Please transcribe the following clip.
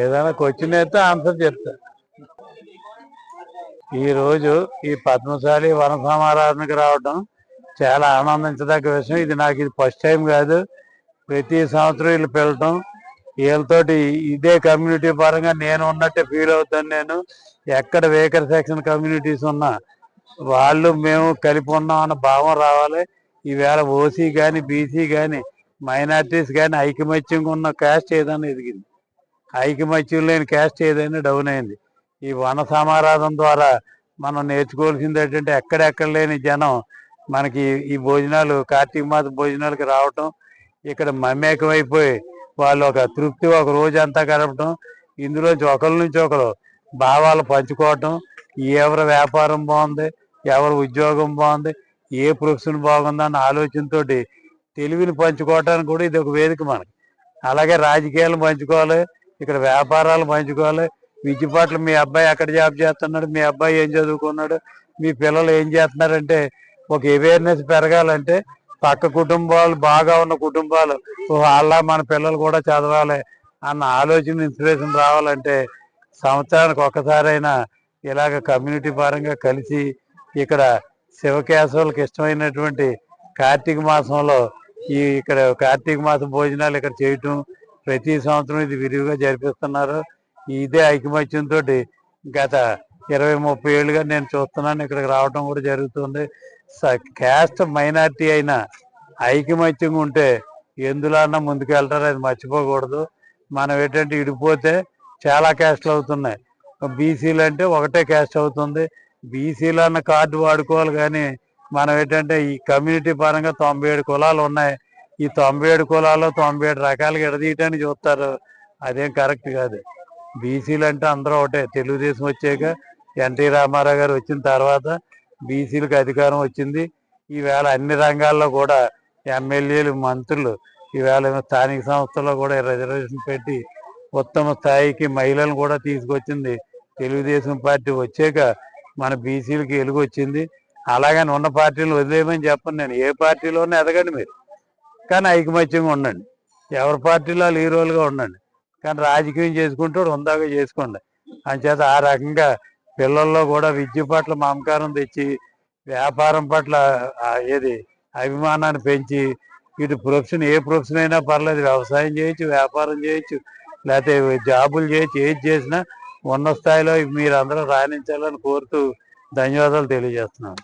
ఏదైనా క్వశ్చన్ అయితే ఆన్సర్ చెప్తా. ఈ రోజు ఈ పద్మశాలి వన సమారాధనకు రావడం చాలా ఆనందించదగ్గ విషయం. ఇది నాకు ఇది ఫస్ట్ టైం కాదు. ప్రతి సంవత్సరం వీళ్ళు పెళ్ళటం వీళ్ళతోటి ఇదే కమ్యూనిటీ పరంగా నేను ఉన్నట్టే ఫీల్ అవుతాను నేను. ఎక్కడ వేకర్ సెక్షన్ కమ్యూనిటీస్ ఉన్నా వాళ్ళు మేము కలిపి ఉన్నాం అన్న భావం రావాలి. ఈవేళ ఓసీ కానీ బీసీ కానీ మైనార్టీస్ కానీ ఐకమత్యంగా ఉన్న క్యాస్ట్ ఏదైనా ఎదిగింది. ఐకమత్యం లేని క్యాస్ట్ ఏదైనా డౌన్ అయింది. ఈ వన సమారాధం ద్వారా మనం నేర్చుకోవాల్సింది ఏంటంటే ఎక్కడెక్కడ లేని జనం మనకి ఈ భోజనాలు కార్తీక మాస భోజనాలకి రావటం ఇక్కడ మమేకం అయిపోయి వాళ్ళు ఒక తృప్తి ఒక రోజు అంతా గడపటం ఇందులోంచి ఒకరి నుంచి ఒకరు భావాలు పంచుకోవటం ఎవరి వ్యాపారం బాగుంది ఎవరి ఉద్యోగం బాగుంది ఏ ప్రొఫెషన్ బాగుందన్న ఆలోచనతోటి తెలివిని పంచుకోవటానికి కూడా ఇది ఒక వేదిక మనకి. అలాగే రాజకీయాలు పంచుకోవాలి ఇక్కడ వ్యాపారాలు పంచుకోవాలి. విద్య పట్ల మీ అబ్బాయి ఎక్కడ జాబ్ చేస్తున్నాడు మీ అబ్బాయి ఏం చదువుకున్నాడు మీ పిల్లలు ఏం చేస్తున్నారంటే ఒక అవేర్నెస్ పెరగాలంటే పక్క కుటుంబాలు బాగా ఉన్న కుటుంబాలు వాళ్ళ మన పిల్లలు కూడా చదవాలి అన్న ఆలోచన ఇన్స్పిరేషన్ రావాలంటే సంవత్సరానికి ఒక్కసారైనా ఇలాగ కమ్యూనిటీ పరంగా కలిసి ఇక్కడ శివకేశవులకు ఇష్టమైనటువంటి కార్తీక మాసంలో ఈ ఇక్కడ కార్తీక మాసం భోజనాలు ఇక్కడ చేయటం ప్రతి సంవత్సరం ఇది విరివిగా జరిపిస్తున్నారు. ఇదే ఐకమత్యంతో గత ఇరవై ముప్పై ఏళ్ళుగా నేను చూస్తున్నాను ఇక్కడికి రావడం కూడా జరుగుతుంది. క్యాస్ట్ మైనార్టీ అయినా ఐకమత్యంగా ఉంటే ఎందులో అన్నా ముందుకు వెళ్తారో అది మర్చిపోకూడదు. మనం ఏంటంటే ఇడిపోతే చాలా క్యాస్ట్లు అవుతున్నాయి. బీసీలు అంటే ఒకటే క్యాస్ట్ అవుతుంది. బీసీలు అన్న కార్డు వాడుకోవాలి కానీ మనం ఏంటంటే ఈ కమ్యూనిటీ పరంగా తొంభై ఏడు కులాలు ఉన్నాయి. ఈ తొంభై ఏడు కులాల్లో తొంభై ఏడు రకాలుగా ఎడదీయటానికి చూస్తారు. అదేం కరెక్ట్ కాదు. బీసీలు అంటే అందరూ ఒకటే. తెలుగుదేశం వచ్చాక ఎన్టీ రామారావు గారు వచ్చిన తర్వాత బీసీలకు అధికారం వచ్చింది. ఈవేళ అన్ని రంగాల్లో కూడా ఎమ్మెల్యేలు మంత్రులు ఈవేళ స్థానిక సంస్థల్లో కూడా రిజర్వేషన్ పెట్టి ఉత్తమ స్థాయికి మహిళలను కూడా తీసుకొచ్చింది. తెలుగుదేశం పార్టీ వచ్చాక మన బీసీలకి వెలుగు వచ్చింది అలాగని ఉన్న పార్టీలు వదిలేయమని చెప్పను నేను. ఏ పార్టీలోనే ఎదగండి మీరు. కానీ ఐకమత్యంగా ఉండండి. ఎవరి పార్టీలో వాళ్ళు హీరోలుగా ఉండండి. కానీ రాజకీయం చేసుకుంటూ ఉందాగా చేసుకోండి. అంచేత ఆ రకంగా పిల్లల్లో కూడా విద్య పట్ల మమకారం తెచ్చి వ్యాపారం పట్ల ఏది అభిమానాన్ని పెంచి ఇటు ప్రొఫెషన్ ఏ ప్రొఫెషన్ అయినా పర్లేదు. వ్యవసాయం చేయొచ్చు వ్యాపారం చేయొచ్చు లేకపోతే జాబులు చేయొచ్చు ఏది చేసినా ఉన్న స్థాయిలో మీరు అందరూ రాణించాలని కోరుతూ ధన్యవాదాలు తెలియజేస్తున్నాను.